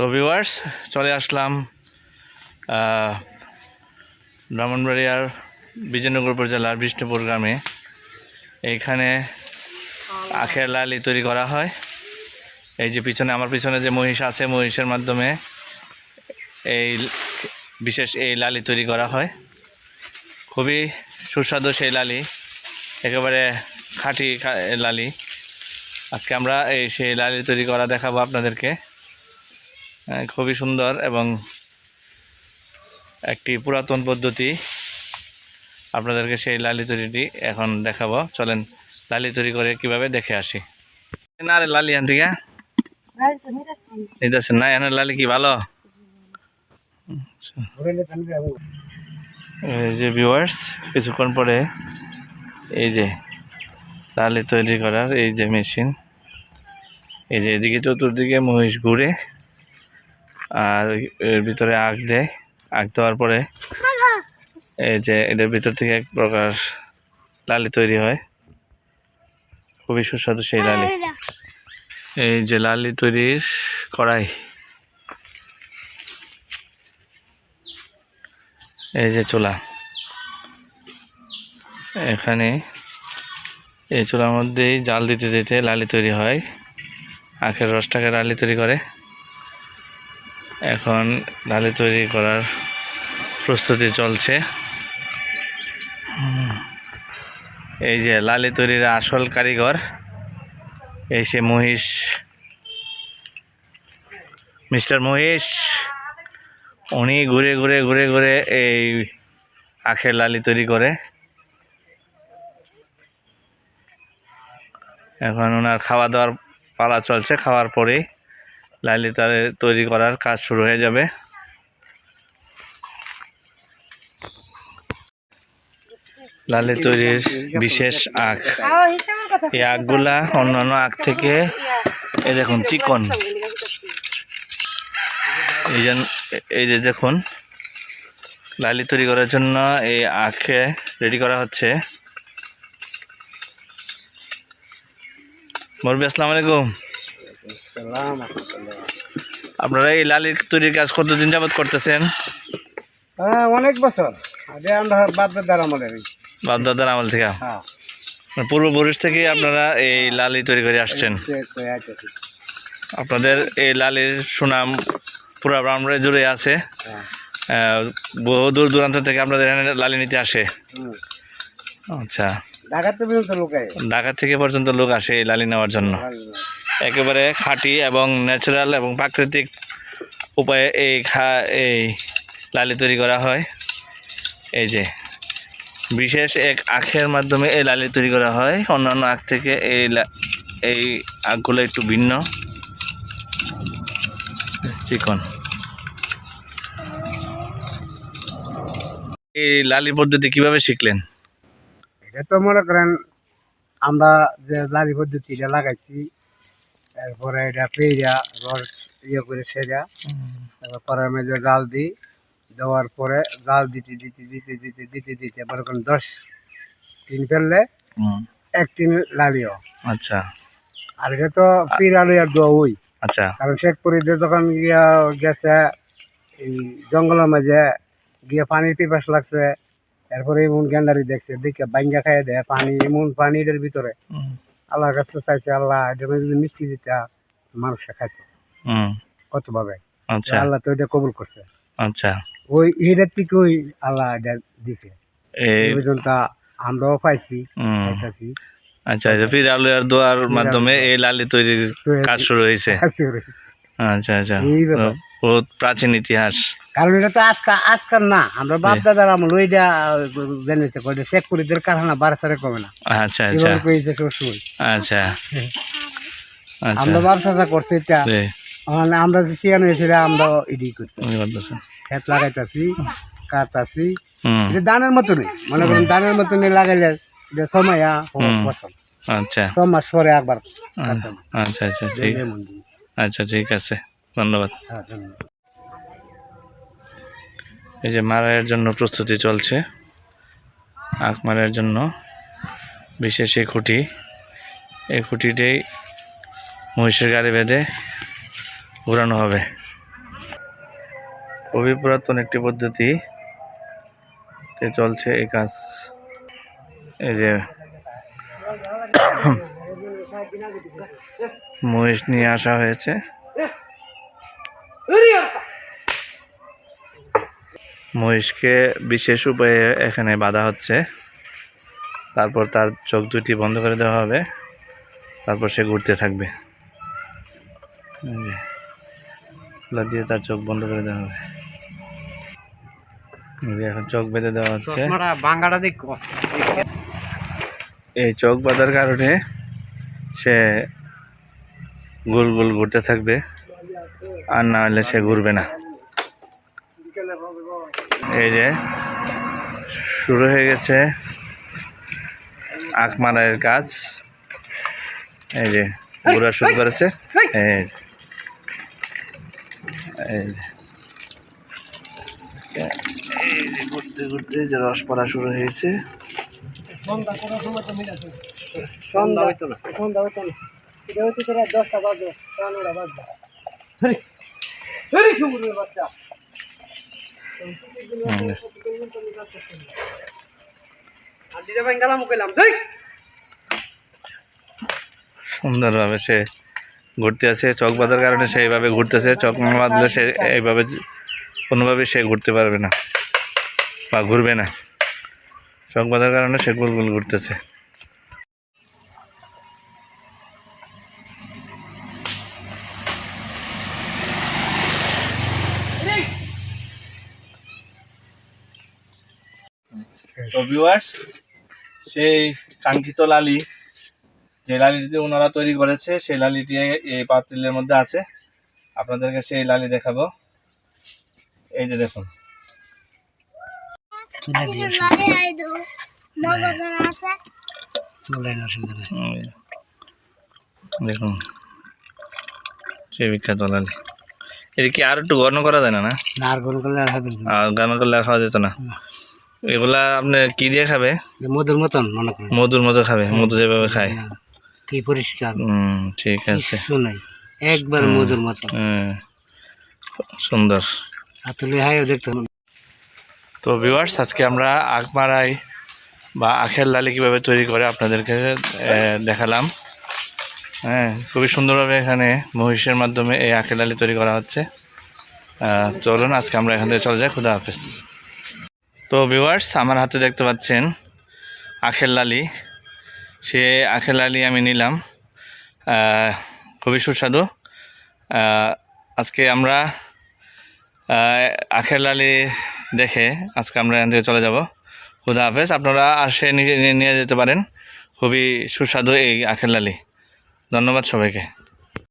তো ভিউয়ার্স চলে আসলাম ব্রাহ্মণবাড়িয়ার বিজয়নগর উপজেলার বিষ্ণুপুর গ্রামে। এইখানে আখের লালি তৈরি করা হয়। এই যে পিছনে, আমার পিছনে যে মহিষ আছে, মহিষের মাধ্যমে এই বিশেষ এই লালি তৈরি করা হয়। খুবই সুস্বাদু সেই লালি, একেবারে খাঁটি লালি। আজকে আমরা এই সেই লালি তৈরি করা দেখাবো আপনাদেরকে। খুবই সুন্দর এবং একটি পুরাতন পদ্ধতি। আপনাদেরকে সেই লালি তৈরিটি এখন দেখাবো। চলেন লালি তৈরি করে কীভাবে দেখে আসি। না রে লালি আনতে নিতেছেন না এখানে লালি কি ভালো। এই যে ভিউয়ার্স কিছুক্ষণ পরে এই যে লালি তৈরি করার এই যে মেশিন এই যে এদিকে চতুর্দিকে মহিষ ঘুরে আর এর ভিতরে আগ দেয়। আগ দেওয়ার পরে এই যে এটার ভিতর থেকে এক প্রকার লালি তৈরি হয়। খুবই সুস্বাদু সেই লালি। এই যে লালি তৈরির কড়াই। এই যে চুলা। এখানে এই চুলার মধ্যেই জাল দিতে দিতে লালি তৈরি হয়। আখের রসটাকে লালি তৈরি করে। এখন লালি তৈরি করার প্রস্তুতি চলছে। এই যে লালি তৈরির আসল কারিগর, এই সে মহিষ। মিস্টার মহিষ, উনি ঘুরে ঘুরে ঘুরে ঘুরে এই আখের লালি তৈরি করে। এখন ওনার খাওয়া দাওয়ার পালা চলছে খাওয়ার পরেই। লালি তার তৈরি করার কাজ শুরু হয়ে যাবে। লালি তৈরির বিশেষ আখ। এই আখগুলা অন্যান্য আখ থেকে, এই দেখুন, চিকন। এই এই যে দেখুন লালি তৈরি করার জন্য এই আখে রেডি করা হচ্ছে। মরবি আসসালামু আলাইকুম। আপনারা এই লালি তৈরির কাজ কতদিন যাবত করতেছেন? হ্যাঁ অনেক বছর। আগে আমরা বাপ আমলের বাপদাদার আমল থেকে পূর্বপুরুষ থেকে আপনারা এই লালি তৈরি করে আসছেন। আপনাদের এই লালির সুনাম পুরা ব্রাহ্মণে জুড়ে আছে। হ্যাঁ। বহু দূর দূরান্ত থেকে আপনাদের এখানে লালি নিতে আসে। আচ্ছা। ঢাকা থেকে পর্যন্ত লোক আসে। এই লালি নেওয়ার জন্য। একেবারে খাঁটি এবং ন্যাচারাল এবং প্রাকৃতিক উপায়ে এই খা, এই লালি তৈরি করা হয়। এই যে, বিশেষ এক আখের মাধ্যমে এই লালি তৈরি করা হয়। অন্যান্য আখ থেকে এই এই আখগুলো একটু ভিন্ন। চিকন। এই লালি পদ্ধতি কীভাবে শিখলেন? এটা তো মনে করেন আমরা যে লালি পদ্ধতিটা লাগাইছি এরপরে এটা পেঁয়া রস ইয়ে করে সেরা। তারপর কড়াইয়ের মধ্যে জাল দিই। দেওয়ার পরে জাল দিতে দিতে দিতে দিতে দিতে দিতে মনে করেন দশ টিন ফেললে এক টিন লালিও। আচ্ছা। আর এটা তো পির আলু আর দোয়া ওই। আচ্ছা। কারণ শেখপুরিতে যখন গিয়া গেছে এই জঙ্গলের মাঝে গিয়ে পানির পিপাস লাগছে এরপরে এমন গেন্দারি দেখছে দেখে বাঙ্গা খাইয়ে দেয় পানি এমন পানি এটার ভিতরে। আল্লাহর কাছে চাইছে আল্লাহ এটা যদি মিষ্টি দিতে মানুষে খাইতো। হুম, কত ভাবে আচ্ছা আল্লাহ তো এটা কবুল করছে। আচ্ছা। ওই এটার থেকে ওই আল্লাহ এটা দিছে। এই পর্যন্ত আমরাও পাইছি হুম, আচ্ছা আলুয়ার দোয়ার মাধ্যমে এই লালি তৈরির কাজ শুরু হয়েছে। আচ্ছা আচ্ছা। এই ব্যাপার। বহুত প্রাচীন ইতিহাস। কারণ এটা তো আজকাল আজকাল না। আমরা বাপ দাদার আমল ওইটা জেনেছে কয়টা শেখপুরিদের কারখানা বারসারে কমে না। আচ্ছা আচ্ছা। কইছে আচ্ছা। আচ্ছা। আমরা ব্যবসা করছি এটা। মানে আমরা যে আমরা এডি করছি খেত লাগাইতাছি কাটতাছি। এটা ধানের মতনই। মনে করেন ধানের মতনই লাগাইলে যে সময় আচ্ছা। ছ মাস পরে একবার। আচ্ছা আচ্ছা ঠিক। আচ্ছা ঠিক আছে। ধন্যবাদ। হ্যাঁ, এই যে মারাইয়ের জন্য প্রস্তুতি চলছে। আখ মারাইয়ের জন্য বিশেষ এই খুঁটি। এই খুঁটিটাই মহিষের গাড়ি বেঁধে ঘোরানো হবে। খুবই পুরাতন একটি পদ্ধতি। চলছে এই কাজ। এই যে মহিষ নিয়ে আসা হয়েছে। মহিষকে বিশেষ উপায়ে এখানে বাঁধা হচ্ছে। তারপর তার চোখ দুটি বন্ধ করে দেওয়া হবে। তারপর সে ঘুরতে থাকবে। দিয়ে তার চোখ বন্ধ করে দেওয়া হবে। এখন চোখ বেঁধে দেওয়া হচ্ছে। এই চোখ বাঁধার কারণে সে গোল গোল ঘুরতে থাকবে। আর না হলে সে ঘুরবে না। এই যে, শুরু হয়ে গেছে আখ কাজ। এই যে, ঘোরা শুরু করেছে। এই। ঘুরতে ঘুরতে যে রস পড়া শুরু হয়েছে। সন্ধ্যা। হইতো না। সন্ধ্যা হইতো না। এটা হইতো তোরা দশটা বাজবে পনেরোটা বাজবে। হেরি সুন্দর বাচ্চা। দেখ সুন্দরভাবে সে ঘুরতে আছে চক বাঁধার কারণে সে এইভাবে ঘুরতেছে চক না বাঁধলে সে এইভাবে কোনোভাবে সে ঘুরতে পারবে না বা ঘুরবে না। চক বাঁধার কারণে সে গোল গোল ঘুরতেছে। তো ভিউয়ার্স সেই কাঙ্ক্ষিত লালি যে লালিটি ওনারা তৈরি করেছে সেই লালিটি এই পাত্রের মধ্যে আছে। আপনাদেরকে সেই লালি দেখাবো। এই যে দেখুন। দেখুন। সে বিখ্যাত লালি। এটা কি আর একটু গরম করা যায় না না? আর করলে আর হবে আর গান করলে আর খাওয়া যেত না। এগুলা আপনি কি দিয়ে খাবে? মধুর মতন মনে করেন। মধুর মতো খাবে মধু যেভাবে খায়। কি পরিষ্কার। হুম ঠিক আছে। কিছু নাই একবার মধুর মতন। হুম সুন্দর। আসলে হাই দেখতে তো ভিউয়ার্স আজকে আমরা আখ মারাই বা আখের লালি কীভাবে তৈরি করে আপনাদেরকে দেখালাম। হ্যাঁ খুবই সুন্দরভাবে এখানে মহিষের মাধ্যমে এই আখের লালি তৈরি করা হচ্ছে। চলুন আজকে আমরা এখান থেকে চলে যাই। খুদা হাফেজ। তো ভিউয়ার্স আমার হাতে দেখতে পাচ্ছেন আখের লালি। সে আখের লালি আমি নিলাম। খুবই সুস্বাদু। আজকে আমরা আখের লালি দেখে আজকে আমরা এখান থেকে চলে যাব। খুদা হাফেজ, আপনারা আসে নিয়ে নিয়ে যেতে পারেন। খুবই সুস্বাদু এই আখের লালি। ধন্যবাদ সবাইকে।